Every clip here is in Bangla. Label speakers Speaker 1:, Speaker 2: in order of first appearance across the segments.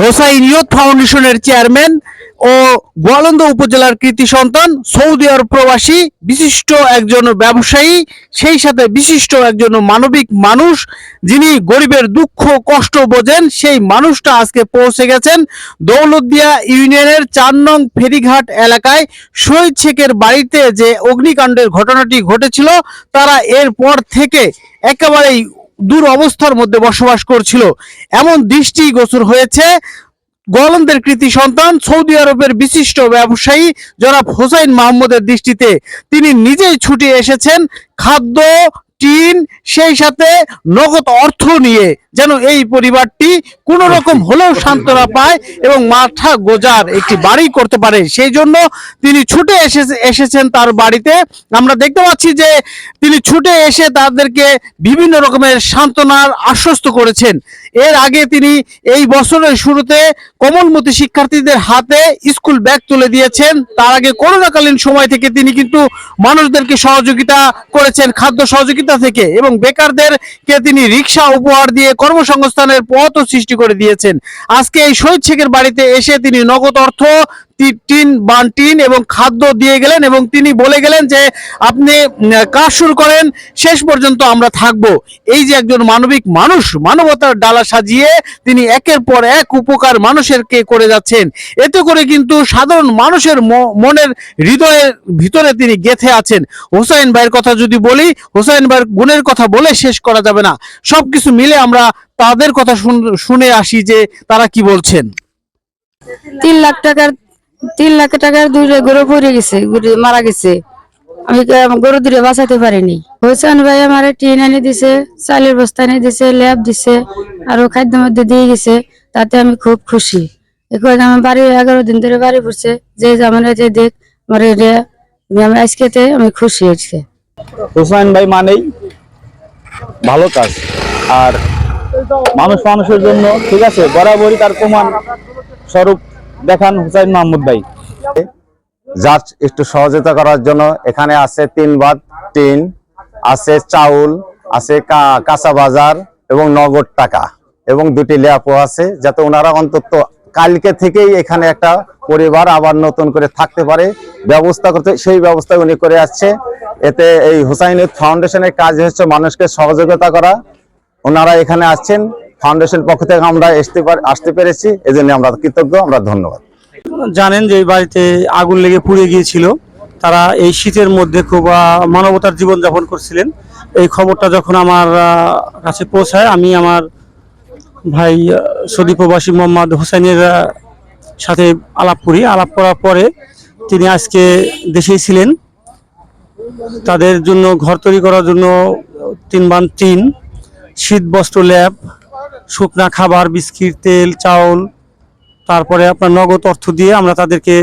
Speaker 1: হোসাইন ইয়ুথ ফাউন্ডেশনের চেয়ারম্যান ও গোয়ালন্দ উপজেলার কৃতি সন্তান, সৌদি আরব প্রবাসী, বিশিষ্ট একজন ব্যবসায়ী, সেই সাথে বিশিষ্ট একজন মানবিক মানুষ যিনি গরিবের দুঃখ কষ্ট বোঝেন, সেই মানুষটা আজকে পৌঁছে গেছেন দৌলতদিয়া ইউনিয়নের চার নং ফেরিঘাট এলাকায়। শহীদ শেখের বাড়িতে যে অগ্নিকাণ্ডের ঘটনাটি ঘটেছিল, তারা এরপর থেকে একেবারেই দূর অবস্থার মধ্যে বসবাস করছিল। এমন দৃষ্টি গোচর হয়েছে গোয়ালন্দের কৃতি সন্তান সৌদি আরবের বিশিষ্ট ব্যবসায়ী জনাব হোসাইন মাহমুদের দৃষ্টিতে। তিনি নিজেই ছুটে এসেছেন খাদ্য টিন সেই সাথে নগদ অর্থ নিয়ে যেন এই পরিবারটি কোনো রকম হলেও সান্ত্বনা পায় এবং মাথা গোজার একটি বাড়ি করতে পারে। সেই জন্য তিনি ছুটে এসে এসেছেন তার বাড়িতে। আমরা দেখতে পাচ্ছি যে তিনি ছুটে এসে তাদেরকে বিভিন্ন রকমের সান্ত্বনার আশ্বস্ত করেছেন। এর আগে তিনি এই বছরের শুরুতে কমলমতি শিক্ষার্থীদের হাতে স্কুল ব্যাগ তুলে দিয়েছেন। তার আগে করোনাকালীন সময় থেকে তিনি কিন্তু মানুষদেরকে সহযোগিতা করেছেন খাদ্য সহযোগিতা থেকে এবং বেকারদেরকে তিনি রিক্সা উপহার দিয়ে কর্মসংস্থানের পথও সৃষ্টি করে দিয়েছেন। আজকে এই শহীদ শেখের বাড়িতে এসে তিনি নগদ অর্থ টিন, বান, টিন এবং খাদ্য দিয়ে গেলেন এবং তিনি বলে গেলেন যে, আপনি কাজ শুরু করেন, শেষ পর্যন্ত আমরা থাকব। এই যে একজন মানবিক মানুষ, মানবতার ডালা সাজিয়ে তিনি একের পর এক উপকার মানুষের কে করে যাচ্ছেন। এতে করে কিন্তু সাধারণ মানুষের মনের হৃদয়ের ভিতরে তিনি গেথে আছেন। হোসাইন ভাইয়ের কথা যদি বলি, হোসাইন ভাইয়ের গুণের কথা বলে শেষ করা যাবে না। সবকিছু মিলে আমরা তাদের কথা শুনে আসি যে তারা কি বলছেন।
Speaker 2: তিন লাখ টাকার তিন লাখ টাকার দুইটা গরু পড়ে গেছে মারা গেছে। আমি গরু দুটো বাঁচাতে পারিনি। হোসেন ভাই, আমার টিন এনে দিছে, চালের বস্তা এনে দিছে, ল্যাব দিছে, আরও খাদ্য মধ্যে দিয়ে গেছে, তাতে আমি খুব খুশি। এখন আমার বাড়ি এগারো দিন ধরে বাড়ি পড়ছে, যে যেমন যে দেখ, আমার এটা আমি আজকেতে আমি খুশি হয়েছে
Speaker 3: হুসাইন ভাই মানেই ভালো কাজ। আর মানুষ মানুষের জন্য, ঠিক আছে, বরাবরই তার প্রমাণ স্বরূপ। দেখান হুসাইন মাহমুদ ভাই।
Speaker 4: যার একটু সহযোগিতা করার জন্য এখানে আছে তিন বাদ, টিন, আছে চাউল, আছে কাঁচা বাজার এবং নগদ টাকা এবং দুটি ল্যাপও আছে যাতে ওনারা অন্তত কালকে থেকেই এখানে একটা পরিবার আবার নতুন করে থাকতে পারে, ব্যবস্থা করতে, সেই ব্যবস্থা উনি করে আসছে। এতে এই হুসাইন ফাউন্ডেশনের কাজ হচ্ছে মানুষকে সহযোগিতা করা। ওনারা এখানে আসছেন ফাউন্ডেশন পক্ষ থেকে আমরা আসতে আসতে পেরেছি। এজন্য আমরা কৃতজ্ঞ আমরা ধন্যবাদ।
Speaker 5: জানেন যে এই বাড়িতে আগুন লেগে পুড়ে গিয়েছিল। তারা এই শীতের মধ্যে খুব মানবতার জীবন যাপন করছিলেন। এই খবরটা যখন আমার কাছে পৌঁছায় আমি আমার ভাই আহ, সৌদি প্রবাসী মোহাম্মদ হোসেনের সাথে আলাপ করি। আলাপ করার পরে তিনি আজকে দেশেই ছিলেন। তাদের জন্য ঘর তৈরি করার জন্য তিন বান টিন শীত বস্ত্র ল্যাব শুকনা খাবার, বিস্কিট, তেল, চাউল, তারপরে আপনার নগদ অর্থ দিয়ে আমরা তাদেরকে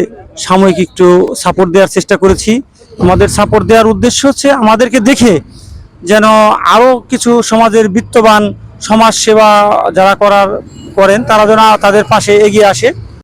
Speaker 5: সাময়িক একটু সাপোর্ট দেওয়ার চেষ্টা করেছি। আমাদের সাপোর্ট দেওয়ার উদ্দেশ্য হচ্ছে আমাদেরকে দেখে যেন আরও কিছু সমাজের বিত্তবান সমাজ সেবা যারা করার করেন, তারা যেন তাদের পাশে এগিয়ে আসে।